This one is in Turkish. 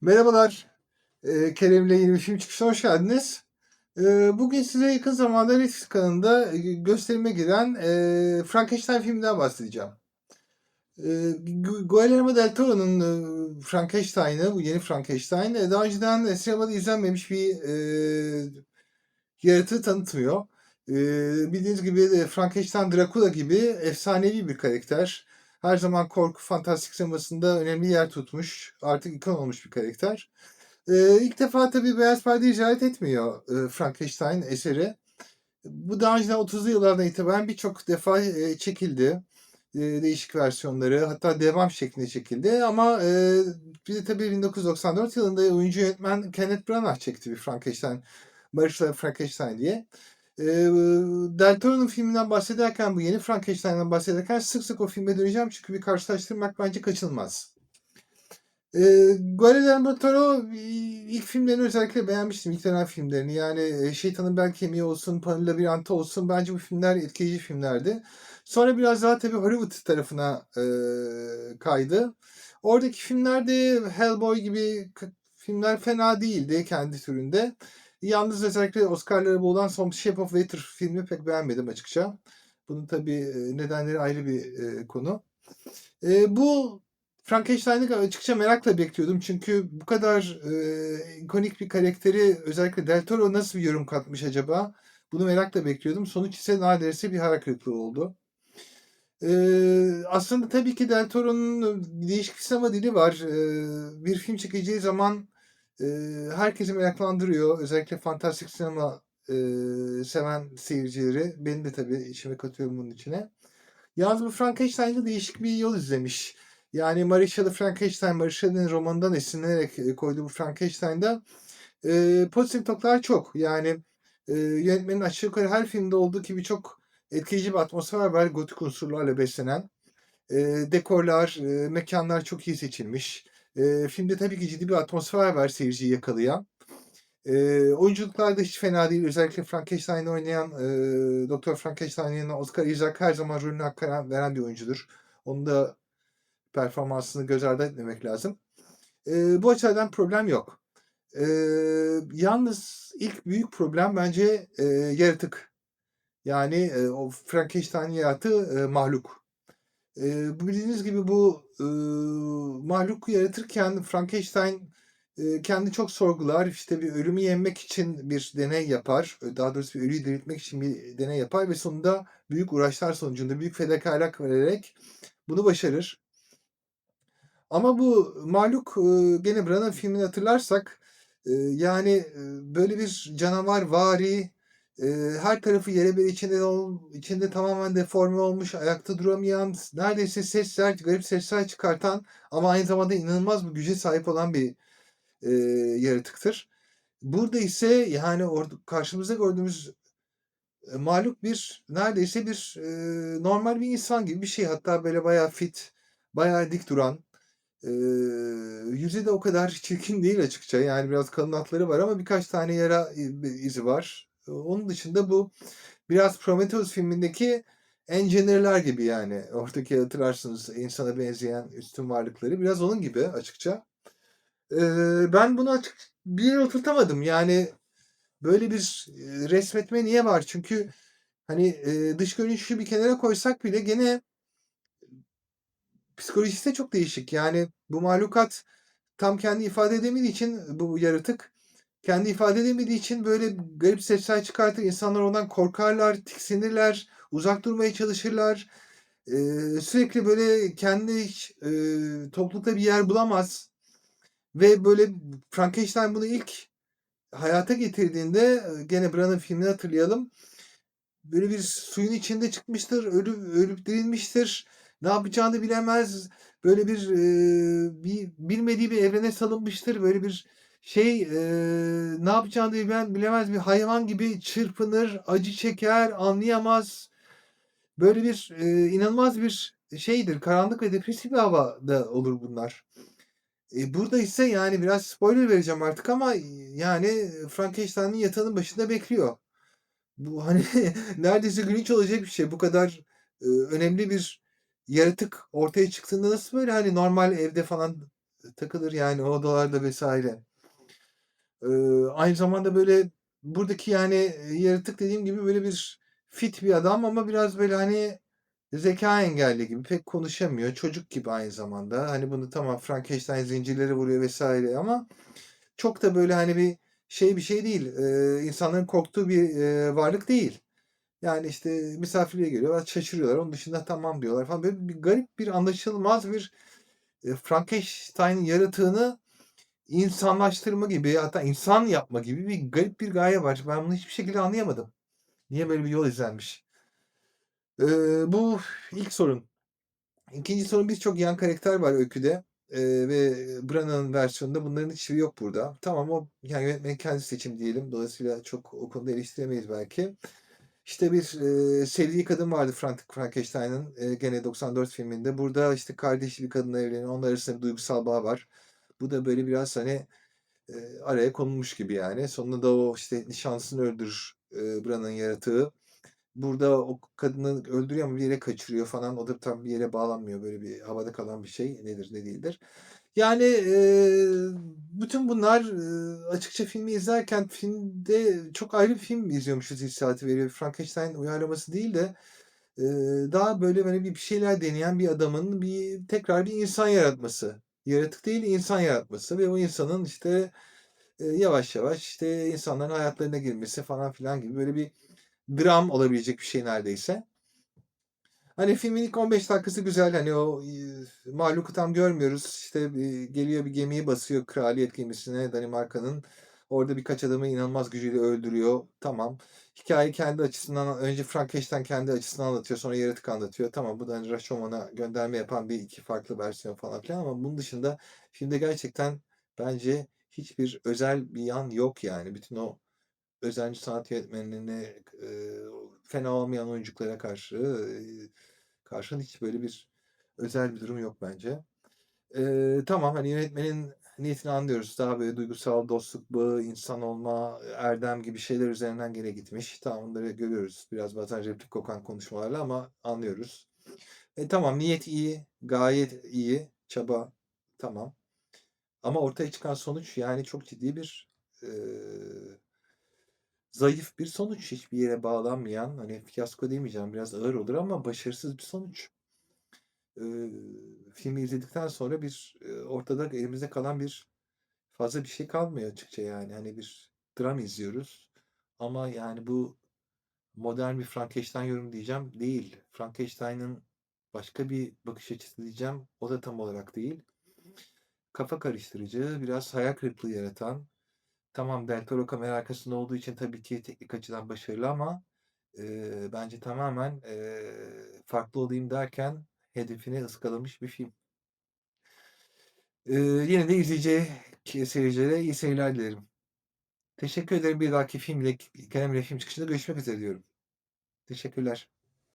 Merhabalar. Eee, Kerem'le yeni bir film çıkışına hoş geldiniz. Eee, bugün size yakın zamanda Netflix kanalında e, gösterime giren eee, Frankenstein filminden bahsedeceğim. Gu- Guillermo del Toro'nun eee, Frankenstein'ı, bu yeni Frankenstein, e, daha önceden e, sinemada izlenmemiş bir eee yaratığı tanıtmıyor. Eee, bildiğiniz gibi e, Frankenstein Dracula gibi efsanevi bir karakter. Her zaman korku fantastik sinemasında önemli yer tutmuş, artık ikon olmuş bir karakter. Ee, ilk defa tabii Beyaz Perde icadet etmiyor e, Frankenstein eseri. Bu daha önceden 30'lu yıllardan itibaren birçok defa e, çekildi. E, değişik versiyonları hatta devam şeklinde çekildi ama e, bir de tabii 1994 yılında oyuncu yönetmen Kenneth Branagh çekti bir Frankenstein, Marshall Frankenstein diye. E, Del Toro'nun filminden bahsederken, bu yeni Frankenstein'dan bahsederken sık sık o filme döneceğim çünkü bir karşılaştırmak bence kaçınılmaz. Eee Guillermo del Toro ilk filmlerini özellikle beğenmiştim. İlk dönem filmlerini. Yani e, Şeytanın Bel Kemiği olsun, Pan'ın Labirenti olsun. Bence bu filmler etkileyici filmlerdi. Sonra biraz daha tabii Hollywood tarafına eee, kaydı. Oradaki filmlerde Hellboy gibi filmler fena değildi kendi türünde. Yalnız özellikle Oscar'ları bulan Some Shape of Water filmi pek beğenmedim açıkça. Bunun tabii e, nedenleri ayrı bir e, konu. E, bu Frankenstein'ı açıkça merakla bekliyordum. Çünkü bu kadar e, ikonik bir karakteri özellikle Del Toro nasıl bir yorum katmış acaba? Bunu merakla bekliyordum. Sonuç ise neredeyse bir hayal kırıklığı oldu. E, aslında tabii ki Del Toro'nun değişik bir sinema dili var. E, bir film çekeceği zaman e, herkesi meraklandırıyor. Özellikle fantastik sinema e, seven seyircileri. Beni de tabii içime katıyorum bunun içine. Yalnız bu Frankenstein'da değişik bir yol izlemiş. Yani Mary Shelley Frankenstein, Mary romanından esinlenerek koyduğu bu Frankenstein'da e, pozitif noktalar çok. Yani e, yönetmenin aşağı yukarı her filmde olduğu gibi çok etkileyici bir atmosfer var. Gotik unsurlarla beslenen. E, dekorlar, e, mekanlar çok iyi seçilmiş. E, filmde tabii ki ciddi bir atmosfer var seyirciyi yakalayan. E, oyunculuklar da hiç fena değil. Özellikle Frankenstein'i oynayan e, Doktor Frankenstein'in Oscar Isaac her zaman rolünü hak veren bir oyuncudur. Onun da performansını göz ardı etmemek lazım. E, bu açıdan problem yok. E, yalnız ilk büyük problem bence e, yaratık. Yani e, o Frankenstein yaratığı e, mahluk. E, bildiğiniz gibi bu e, mahluk yaratırken Frankenstein e, kendi çok sorgular. İşte bir ölümü yenmek için bir deney yapar. Daha doğrusu bir ölüyü diriltmek için bir deney yapar ve sonunda büyük uğraşlar sonucunda büyük fedakarlık vererek bunu başarır. Ama bu Maluk e, gene Branagh filmini hatırlarsak e, yani e, böyle bir canavar vari e, her tarafı yere bir içinde içinde tamamen deforme olmuş ayakta duramayan neredeyse sesler garip sesler çıkartan ama aynı zamanda inanılmaz bir güce sahip olan bir e, yaratıktır. Burada ise yani orada karşımızda gördüğümüz e, Maluk bir neredeyse bir e, normal bir insan gibi bir şey hatta böyle bayağı fit bayağı dik duran Eee, yüzü de o kadar çirkin değil açıkça. Yani biraz kalın hatları var ama birkaç tane yara izi var. Onun dışında bu biraz Prometheus filmindeki engineer'lar gibi yani. Oradaki hatırlarsınız insana benzeyen üstün varlıkları. Biraz onun gibi açıkça. Eee, ben bunu açık bir yere oturtamadım. Yani böyle bir e, resmetme niye var? Çünkü hani e, dış görünüşü bir kenara koysak bile gene Psikolojisi de çok değişik. Yani bu mahlukat tam kendi ifade edemediği için bu yaratık kendi ifade edemediği için böyle garip sesler çıkartır. İnsanlar ondan korkarlar, tiksinirler, uzak durmaya çalışırlar. Eee, sürekli böyle kendi eee, toplulukta bir yer bulamaz. Ve böyle Frankenstein bunu ilk hayata getirdiğinde gene Branagh filmini hatırlayalım. Böyle bir suyun içinde çıkmıştır, ölüp, ölüp dirilmiştir. Ne yapacağını bilemez. Böyle bir, eee, bir bilmediği bir evrene salınmıştır. Böyle bir şey, eee, ne yapacağını bilen bilemez bir hayvan gibi çırpınır, acı çeker, anlayamaz. Böyle bir, eee, inanılmaz bir şeydir, karanlık ve depresif bir havada olur bunlar. E, burada ise yani biraz spoiler vereceğim artık ama yani Frankenstein'in yatağının başında bekliyor. Bu hani neredeyse Grinch olacak bir şey. Bu kadar, eee, önemli bir yaratık ortaya çıktığında nasıl böyle hani normal evde falan takılır yani odalarda vs. Aynı zamanda böyle buradaki yani, yaratık dediğim gibi böyle bir fit bir adam ama biraz böyle, hani, zekâ engelli gibi, pek konuşamıyor. Çocuk gibi aynı zamanda. Hani, bunu tamam Frankenstein zincirlere vuruyor vs. ama çok da böyle, hani, bir şey bir şey değil. Eee, insanların korktuğu bir, eee, varlık değil. Yani, işte, misafirliğe geliyorlar, şaşırıyorlar. Onun dışında tamam diyorlar falan. Böyle bir garip bir anlaşılmaz bir, eee, Frankenstein yaratığını insanlaştırma gibi hatta insan yapma gibi bir garip bir gaye var. Ben bunu hiçbir şekilde anlayamadım. Niye böyle bir yol izlenmiş? Eee, bu ilk sorun. 2'nci sorun birçok yan karakter var öyküde, eee, ve Branagh'ın versiyonunda bunların hiçbiri yok burada. Tamam o yani yönetmenin kendi seçimi diyelim. Dolayısıyla çok o konuda eleştiremeyiz belki. İşte bir, eee, sevdiği kadın vardı Frank Frankenstein'ın, eee, gene 94 filminde. Burada, işte, kardeşi bir kadınla evleniyor. Onlar arasında bir duygusal bağ var. Bu da böyle biraz, hani, eee, araya konulmuş gibi yani. Sonunda da o, işte, nişanlısını öldürür, eee, Branagh'ın yaratığı. Burada o kadını öldürüyor ama bir yere kaçırıyor falan. O da tam bir yere bağlanmıyor. Böyle bir havada kalan bir şey. Nedir, ne değildir. Yani, eee, bütün bunlar, ııı, açıkça filmi izlerken filmde çok ayrı bir film izliyormuşuz hissiyatı veriyor. Frankenstein uyarlaması değil de, eee, daha böyle, böyle bir şeyler deneyen bir adamın bir tekrar bir insan yaratması. Yaratık değil, insan yaratması ve o insanın, işte, eee, yavaş yavaş, işte, insanların hayatlarına girmesi falan filan gibi böyle bir dram olabilecek bir şey neredeyse. Hani, filmin ilk 15 dakikası güzel. Hani, o, eee, mahluku tam görmüyoruz. İşte, geliyor bir gemiyi basıyor, kraliyet gemisine Danimarka'nın. Orada birkaç adamı inanılmaz gücüyle öldürüyor. Tamam. Hikâyeyi kendi açısından önce Frankenstein kendi açısından anlatıyor. Sonra yaratık anlatıyor. Tamam, bu da, hani, Rashomon'a gönderme yapan bir 2 farklı versiyon falan filan ama bunun dışında filmde gerçekten bence hiçbir özel bir yan yok yani. Bütün o özenci sanat yönetmenliğine, eee, fena olmayan oyunculara karşı, eee, karşın hiç böyle bir özel bir durum yok bence. Eee, tamam, hani, yönetmenin niyetini anlıyoruz. Daha böyle duygusal, dostluk bağı, insan olma, erdem gibi şeyler üzerinden gene gitmiş. Tamam, onları görüyoruz. Biraz bazen replik kokan konuşmalarla ama anlıyoruz. E, tamam, niyet iyi, gayet iyi, çaba tamam. Ama ortaya çıkan sonuç, yani, çok ciddi bir, eee zayıf bir sonuç. Hiçbir yere bağlanmayan, hani, fiyasko demeyeceğim, biraz ağır olur ama başarısız bir sonuç. Eee, filmi izledikten sonra bir, eee, ortada elimizde kalan bir fazla bir şey kalmıyor açıkça yani. Hani, bir dram izliyoruz ama, yani, bu modern bir Frankenstein yorumu diyeceğim, değil. Frankenstein'ın başka bir bakış açısı diyeceğim, o da tam olarak değil. Kafa karıştırıcı, biraz hayal kırıklığı yaratan, tamam Del Toro kamera arkasında olduğu için tabii ki teknik açıdan başarılı ama, eee, bence tamamen, eee, farklı olayım derken hedefini ıskalamış bir film. Eee, yine de izleyiciye, ki seyircilere iyi seyirler dilerim. Teşekkür ederim. Bir dahaki filmle, Kerem ile film çıkışında görüşmek üzere diyorum. Teşekkürler.